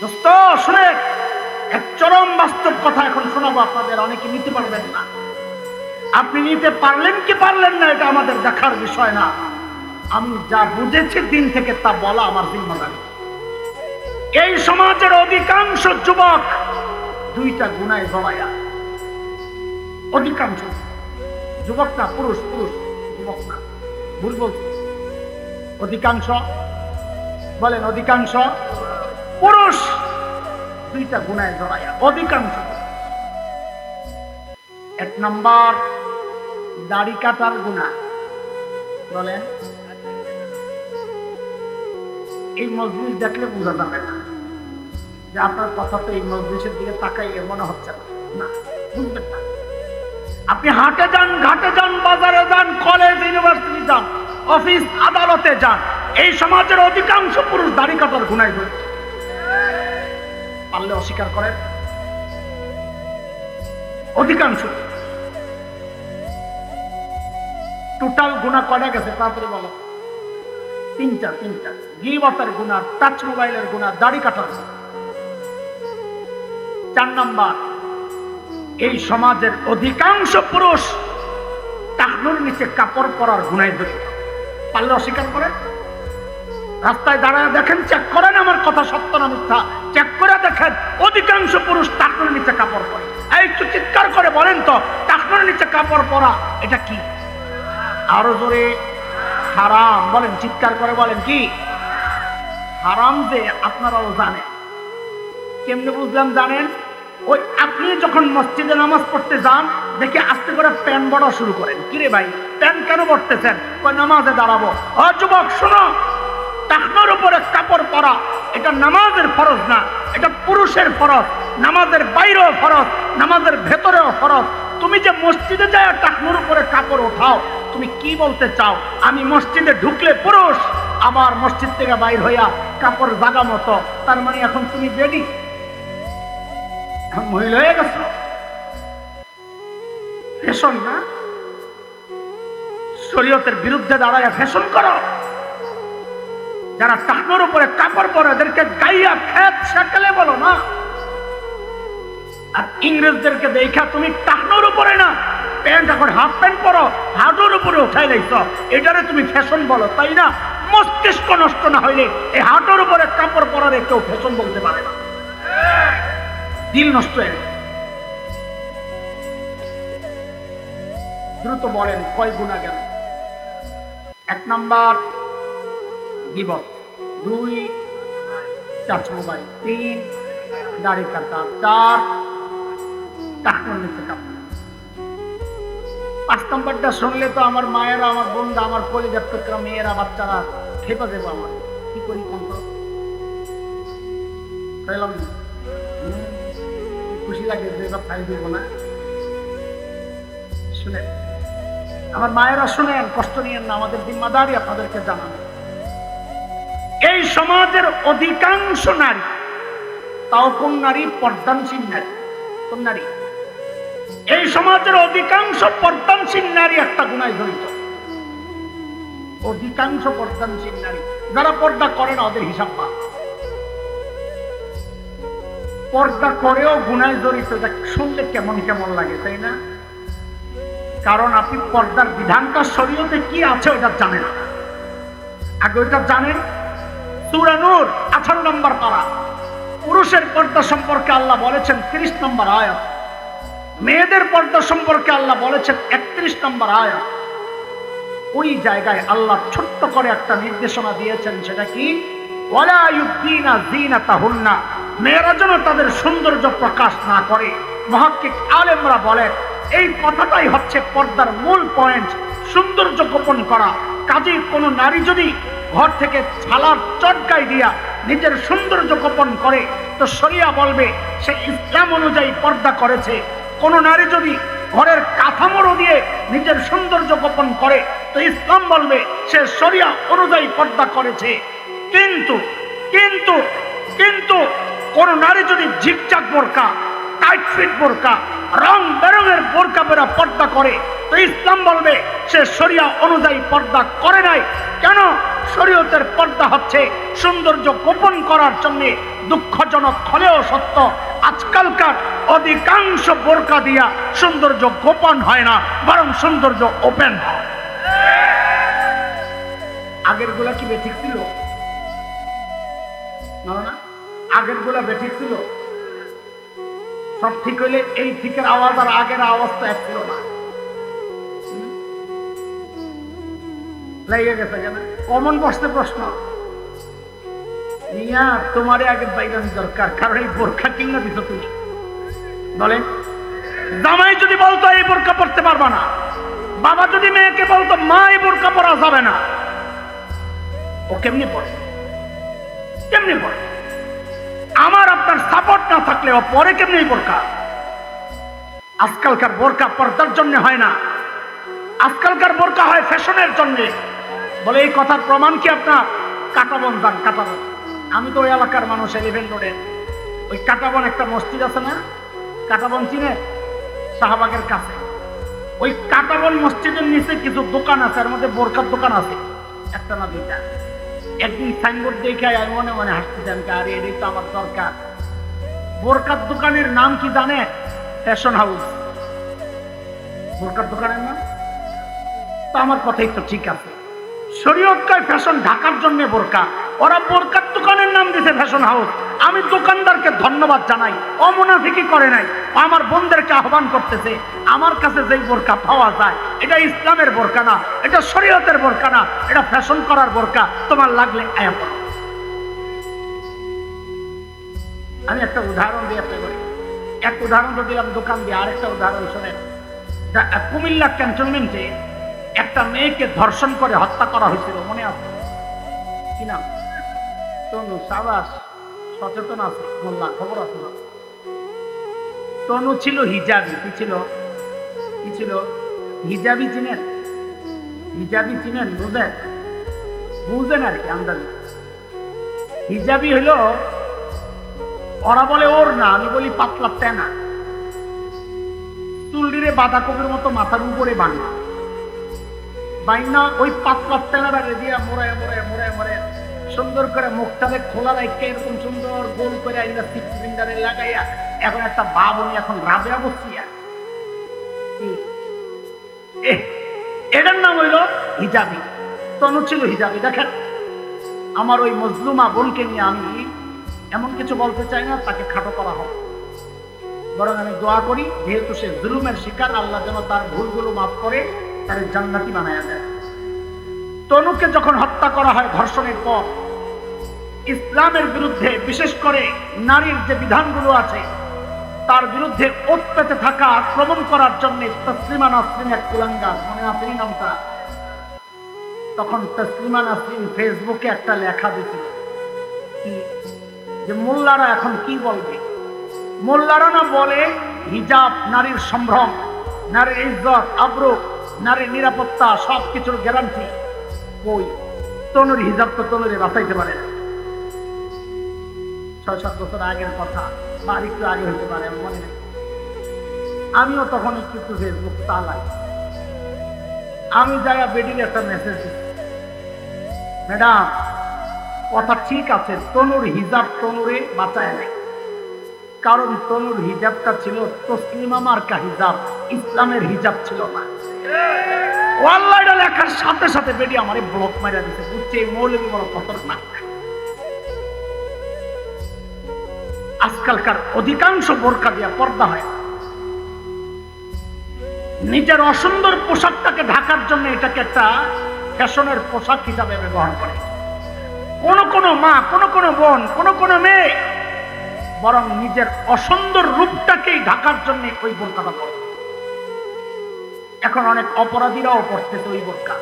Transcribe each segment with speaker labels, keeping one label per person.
Speaker 1: দোস্ত, শুনে এক চরম বাস্তব কথা এখন শোনাবো আপনাদের, অনেকে নিতে পারবেন না। আপনি নিতে পারলেন কি পারলেন না, এটা আমাদের দেখার বিষয় না। আমি যা বুঝেছি দিন থেকে তা বলা আমার জিম্মাদারি। এই সমাজের অধিকাংশ যুবক দুইটা গুণায় জড়াইয়া অধিকাংশ যুবক না, পুরুষ পুরুষ, যুবক না। ভুল অধিকাংশ, বলেন অধিকাংশ পুরুষ, দুইটা গুণায় জড়াইয়া, অধিকাংশ। এক নম্বর, দাড়ি কাটার গুণা। বলেন, এই মজলিস দেখলে বোঝা যাবে না। যে আপনার কথা তো এই মজলিসের দিকে তাকাইয়ে মনে হচ্ছে না। বুঝবেন না। আপনি হাটে যান, ঘাটে যান, বাজারে যান কলেজ ইউনিভার্সিটি যান অফিস আদালতে যান, এই সমাজের অধিকাংশ পুরুষ দাড়ি কাটার গুণায় জড়িত। পারলে অস্বীকার করেন? অধিকাংশ। টোটাল গুণা কয়টা গেছে? তাড়াতাড়ি বলো। তিনটা তিনটা। গিবতার গুণা টাচ মোবাইলের গুণা দাড়ি কাটার। চার নাম্বার, এই সমাজের অধিকাংশ পুরুষ টাকনুর নিচে কাপড় পরার গুণায় জড়িত পারলে অস্বীকার করেন? রাস্তায় দাঁড়ায় দেখেন চেক করেন আমার কথা সত্য না মিথ্যা। চেক করে দেখেন, অধিকাংশ পুরুষ টাকনুর নিচে কাপড় পরে। এই একটু চিৎকার করে বলেন তো টাকনুর নিচে কাপড় পরা, এটা কি? আরও জোরে, হারাম, বলেন, চিৎকার করে বলেন কি? হারাম যে, আপনারাও জানেন। কেমনে বুঝলাম জানেন? ওই আপনি যখন মসজিদে নামাজ পড়তে যান, দেখে আস্তে করে প্যান বড়া শুরু করেন। কিরে ভাই, প্যান কেন পড়তেছেন ওই নামাজে দাঁড়াবো। ও যুবক, শোনো টাকনোর উপরে কাপড় পরা, এটা নামাজের ফরজ না, এটা পুরুষের ফরজ, নামাজের বাইরেও ফরজ, নামাজের ভেতরেও ফরজ। তুমি যে মসজিদে যায় টাকনোর উপরে কাপড় ওঠাও, তুমি কি বলতে চাও? আমি মসজিদে ঢুকলে পুরুষ, আবার মসজিদ থেকে বাইর হইয়া কাপড় জাগা মতো। তার মানে এখন তুমি বেডি এখন মহিলা হয়ে গেছো। ফ্যাশন না? শরীয়তের বিরুদ্ধে দাঁড়ায় ফ্যাশন করো। যারা টাকনোর উপরে কাপড় পরে এদেরকে গাইয়া খেত সেকেলে বলো না। আর ইংরেজদেরকে দেখা তুমি টাকনোর উপরে না, প্যান্ট এখন হাফ প্যান্ট পরো হাঁটুর উপরে উঠাই লাইছ। এটারে তুমি ফ্যাশন বলো, তাই না? মস্তিষ্ক নষ্ট না হইলে এই হাঁটুর উপরে কাপড় পরারে কেউ ফ্যাশন বলতে পারে না। দিল নষ্ট হয়ে দ্রুত বলেন, কয় গুণা গেল? এক নাম্বার গিবত দুই, চার মোবাইল তিন, দাড়ি কাটা, চার টাকনোর নিচে পাঁচ নম্বরটা শুনলে তো আমার মায়েরা, আমার বোনরা, আমার পরিবার টুকরা মেয়েরা, বাচ্চারা খেপে দেবো আমার। কি করি কোন পেলাম খুশি লাগে যে এবার দিব না। শুনে আমার মায়েরা শুনেন, কষ্ট নিয়েন না, আমাদের জিম্মাদারি আপনাদেরকে জানানো। এই সমাজের অধিকাংশ নারী, তাও কোন নারী? পর্দানশীল নারী। কোন নারী? এই সমাজের অধিকাংশ পর্দানশীল নারী একটা গুণায় জড়িত। অধিকাংশ পর্দানশীল নারী। যারা পর্দা করে না, ওদের হিসাব পা পর্দা করেও গুণায় জড়িত শুনলে কেমন কেমন লাগে, তাই না? কারণ আপনি পর্দার বিধানটা, শরীয়তে কি আছে ওটা জানেন। আগে ওইটা জানেন সুরানুর আঠারো নম্বর পারা। পুরুষের পর্দা সম্পর্কে আল্লাহ বলেছেন তিরিশ নম্বর আয়াত। মেয়েদের পর্দা সম্পর্কে আল্লাহ বলেছেন একত্রিশ নম্বর আয়াত। ওই জায়গায় আল্লাহ ছোট্ট করে একটা নির্দেশনা দিয়েছেন, সেটা কি? ওয়ালা ইউদ্দিনা যিনাতাহুন্না। মেয়েরা যেন তাদের সৌন্দর্য প্রকাশ না করে। মহাক্কিক আলেমরা বলেন, এই কথাটাই হচ্ছে পর্দার মূল পয়েন্ট সৌন্দর্য গোপন করা। কাজেই কোনো নারী যদি ঘর থেকে ছালার চটকাই দিয়া নিজের সৌন্দর্য গোপন করে, তো শরিয়া বলবে, সে ইসলাম অনুযায়ী পর্দা করেছে। কোনো নারী যদি ঘরের কাঠামোর দিয়ে নিজের সৌন্দর্য গোপন করে, তো ইসলাম বলবে, সে শরিয়া অনুযায়ী পর্দা করেছে। কিন্তু কিন্তু কিন্তু কোন নারী যদি ঝিকঝাক বোরকা টাইট ফিট বোরকা, রং বেরঙের বোরকা বেরা পর্দা করে। তো ইসলাম বলবে, সে শরিয়া অনুযায়ী পর্দা করে নাই। কেন? শরীয়তের পর্দা হচ্ছে সৌন্দর্য গোপন করার জন্য দুঃখজনক হলেও সত্য। আজকালকার অধিকাংশ বোরকা দিয়া সৌন্দর্য গোপন হয় না, বরং সৌন্দর্য ওপেন হয়। আগেরগুলা কি বেঠিক ছিল? না। আগেরগুলা বেঠিক ছিল? সব ঠিক হইলে এই ঠিকের আওয়াজ আর আগের আওয়াজ তো এক ছিল না। গেছে কেন? কমন বসতে প্রশ্ন। মিয়া আগে বাইরানি দরকার, কারণ এই বোরখা কিনা তুমি। বলেন যদি বলতো এই বোরকা পড়তে পারবা না, বাবা যদি মেয়েকে বলতো, মা, এই বোরকা পরা যাবে না। ও কেমনি পড়ে? কেমনি পড়ে? আমার আপনার সাপোর্ট না থাকলে ও পরে কেমনি বোরকা আজকালকার বোরকা পর্দার জন্য হয় না। আজকালকার বোরকা হয় ফ্যাশনের জন্য। বলে এই কথার প্রমাণ কি আপনার? কাটাবন যান কাটাবন। আমি তো ওই এলাকার মানুষ এলিভেন রোডে ওই কাটাবন একটা মসজিদ আছে না? কাটাবন চিনে? শাহবাগের কাছে। ওই কাটাবন মসজিদের নিচে কিছু দোকান আছে এর মধ্যে বোরকার দোকান আছে। একটা না দুইটা। একদিন সাইনবোর্ড দেখে আমি মনে মনে হাসতেছিলাম কি, আরে এটাই তো আমার দরকার। বোরকার দোকানের নাম কি জানে? ফ্যাশন হাউস বোরকার দোকানের নাম? তো আমার কথাই তো ঠিক আছে। শরীয়তকায় ফ্যাশন ঢাকার জন্য বোরকা। ওরা বোরকার দোকানের নাম দিছে ফ্যাশন হাউস আমি দোকানদারকে ধন্যবাদ জানাই। অমনাফিকি করে নাই। আমার বোনদেরকে আহ্বান করতেছে, আমার কাছে যেই বোরকা পাওয়া যায়, এটা ইসলামের বোরকা না, এটা শরীয়তের বোরকা না, এটা ফ্যাশন করার বোরকা, তোমার লাগলে আয়া আমি একটা উদাহরণ দিয়ে আপনি বলি। এক উদাহরণ তো দিলাম দোকান দিয়ে আরেকটা উদাহরণ শোনেন। কুমিল্লা ক্যান্টনমেন্টে একটা মেয়েকে ধর্ষণ করে হত্যা করা হয়েছিল, মনে আছে? কি নাম? তনু সাবাস, সচেতন আছে, মোল্লা, খবর আছে না? তনু ছিল হিজাবি, কি ছিল? কি ছিল? হিজাবি চিনেন হিজাবি চিনেন বুঝেন বুঝেন আর কি আন্দাজ। হিজাবি হলো ওরা বলে, ওর না, আমি বলি পাতলা তেনা চুলডিরে বাঁধাকপির মতো মাথার উপরে বাংলা বাইনা ওই পাতলা তেনারা দিয়া মোড়ায় মোড়ায় মোড়ায় মোড়ায় সুন্দর করে মুখটারে খোলা রাখতে এরকম সুন্দর গোল করে আইনা সিলিন্ডারে লাগাইয়া, এখন একটা বাবনি এখন রাবেয়া বসিয়া? এটার নাম হইল হিজাবি। তনু ছিল হিজাবি, দেখেন। আমার ওই মজলুমা বোনকে নিয়ে আমি এমন কিছু বলতে চাই না, তাকে খাটো করা হোক বরং আমি দোয়া করি, যেহেতু সে জুলুমের শিকার, আল্লাহ যেন তার ভুলগুলো মাফ করে, তার জান্নাতি বানায় দেয়। তনুকে যখন হত্যা করা হয় ধর্ষণের পর, ইসলামের বিরুদ্ধে বিশেষ করে নারীর যে বিধানগুলো আছে, তার বিরুদ্ধে ওত থাকা, আক্রমণ করার জন্য তসলিমা নাসরিন এক কুলাঙ্গার মনে আছে নামটা? তখন তসলিমা নাসরিন ফেসবুকে একটা লেখা দিছিল যে মোল্লারা এখন কি বলবে? মোল্লারা না বলে হিজাব, নারীর সম্ভ্রম নারীর ইজ্জত আব্রু নারীর নিরাপত্তা সব কিছুর গ্যারান্টি কই? তনুর হিজাব তো তনুরে বাঁচাইতে পারে না। ছয়, সাত বছর আগের কথা, বা একটু আগে হতে পারে মনে নেই। আমিও তখন একটু একটু ফেসবুক চালাই আমি যারা বেডিং একটা মেসেজ দিচ্ছি ম্যাডাম কথা ঠিক আছে, তনুর হিজাব তনুরে বাঁচায় নাই। কারণ তনুর হিজাবটা ছিল তসলিমা মার্কা হিজাব, ইসলামের হিজাব ছিল না। ওয়াল্লাহটা লেখার সাথে সাথে বেডি আমারে ব্লক মারা দিছে, বুঝছে? এই মৌলবী বড় খতরনাক। আজকালকার অধিকাংশ বোরকা দিয়া পর্দা হয়। নিজের অসুন্দর পোশাকটাকে ঢাকার জন্য এটাকে একটা ফ্যাশনের পোশাক হিসাবে ব্যবহার করে। কোন কোন মা, কোন কোন বোন, কোন কোন মেয়ে, বরং নিজের অসুন্দর রূপটাকেই ঢাকার জন্য ওই বোরকাটা পরে এখন অনেক অপরাধীরাও পড়তেছে ওই বোরকা।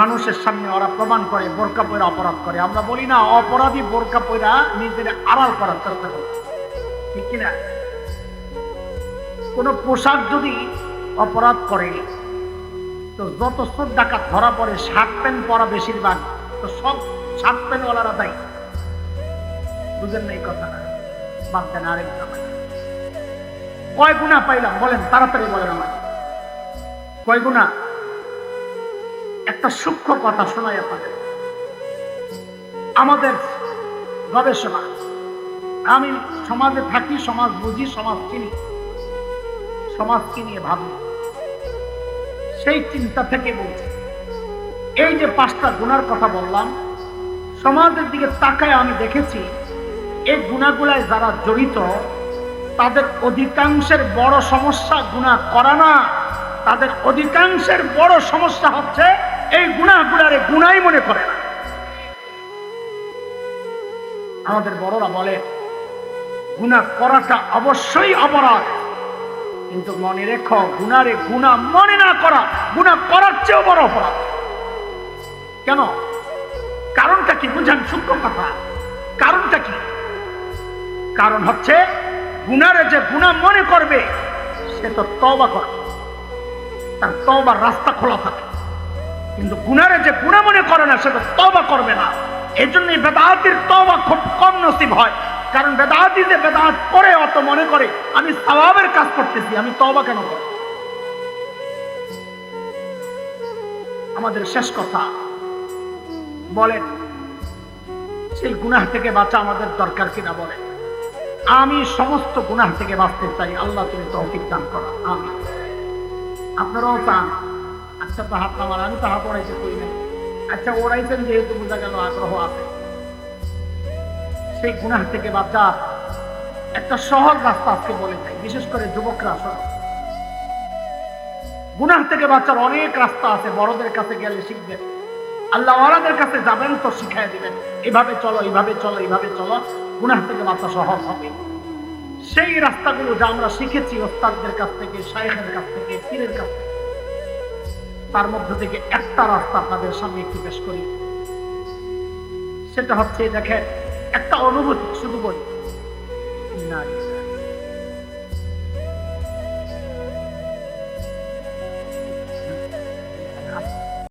Speaker 1: মানুষের সামনে ওরা প্রমাণ করে, বোরকা পয়রা অপরাধ করে। আমরা বলি না, অপরাধী বোরকা পয়রা নিজের আড়াল করার চেষ্টা করে। ঠিক কিনা? কোন পোশাক যদি অপরাধ করে তো যত চোর ডাকাত ধরা পড়ে শার্ট প্যান্ট পরা বেশিরভাগ, তো সব শার্ট প্যান্টওয়ালারা দায়ী। বুঝেন না এই কথাটা? বাদ দেন আরেক কয় গুণা পাইলাম? বলেন, তাড়াতাড়ি বলেন আমার কয় গুণা? একটা সূক্ষ্ম কথা শোনাই আপনাদের। আমাদের গবেষণা, আমি সমাজে থাকি, সমাজ বুঝি, সমাজ চিনি। সমাজকে নিয়ে ভাবি। সেই চিন্তা থেকে বলছি। এই যে পাঁচটা গুণার কথা বললাম, সমাজের দিকে তাকায় আমি দেখেছি, এই গুণাগুলায় যারা জড়িত, তাদের অধিকাংশের বড় সমস্যা গুণা করা না। তাদের অধিকাংশের বড় সমস্যা হচ্ছে এই গুণাগুলারে গুণাই মনে করে না। আমাদের বড়রা বলে, গুণা করাটা অবশ্যই অপরাধ। কিন্তু মনে রেখো, গুণারে গুণা মনে না করা, গুণা করার চেয়েও বড় অপরাধ। কেন? কারণটা কি বুঝান সূক্ষ্ম কথা। কারণটা কি? কারণ হচ্ছে গুনারে যে গুণা মনে করবে, সে তো তবা করবে তার তবার রাস্তা খোলা থাকে। কিন্তু গুনারে যে গুণা মনে করে না, সে তো তবা করবে না। এই জন্যই বেদাতির তবা খুব কম নসিব হয়। কারণ বেদাতি যে বেদাত করে অত মনে করে। আমি সবাবের কাজ করতেছি, আমি তবা কেন করব? আমাদের শেষ কথা, বলেন, সেই গুনাহ থেকে বাঁচা আমাদের দরকার কিনা বলেন? আমি সমস্ত গুনাহ থেকে বাঁচতে চাই, আল্লাহ তুমি তৌফিক দান করো আমি আপনারাও চান আচ্ছা তো হাত আমার আমি তো হাত ওড়াইতে করি নাই। আচ্ছা ওড়াইছেন যেহেতু বোঝা গেল আগ্রহ আছে। সেই গুনাহ থেকে বাঁচা একটা সহজ রাস্তা আজকে বলে চাই বিশেষ করে যুবকরা, শোনো। গুনাহ থেকে বাঁচার অনেক রাস্তা আছে, বড়দের কাছে গেলে শিখবেন আল্লাহ ওয়ালাদের কাছে যাবেন তো শিখাই দিবেন এভাবে চলো, এইভাবে চলো এইভাবে চলো, গুনাহ থেকে বাঁচা সহজ হবে। সেই রাস্তাগুলো যা আমরা শিখেছি ওস্তাদদের কাছ থেকে, শায়েখের কাছ থেকে, পীরের কাছ থেকে, তার মধ্য থেকে একটা রাস্তা আপনাদের সামনে একটু পেশ করি। সেটা হচ্ছে, দেখেন একটা অনুভূতি শুধু বলি। না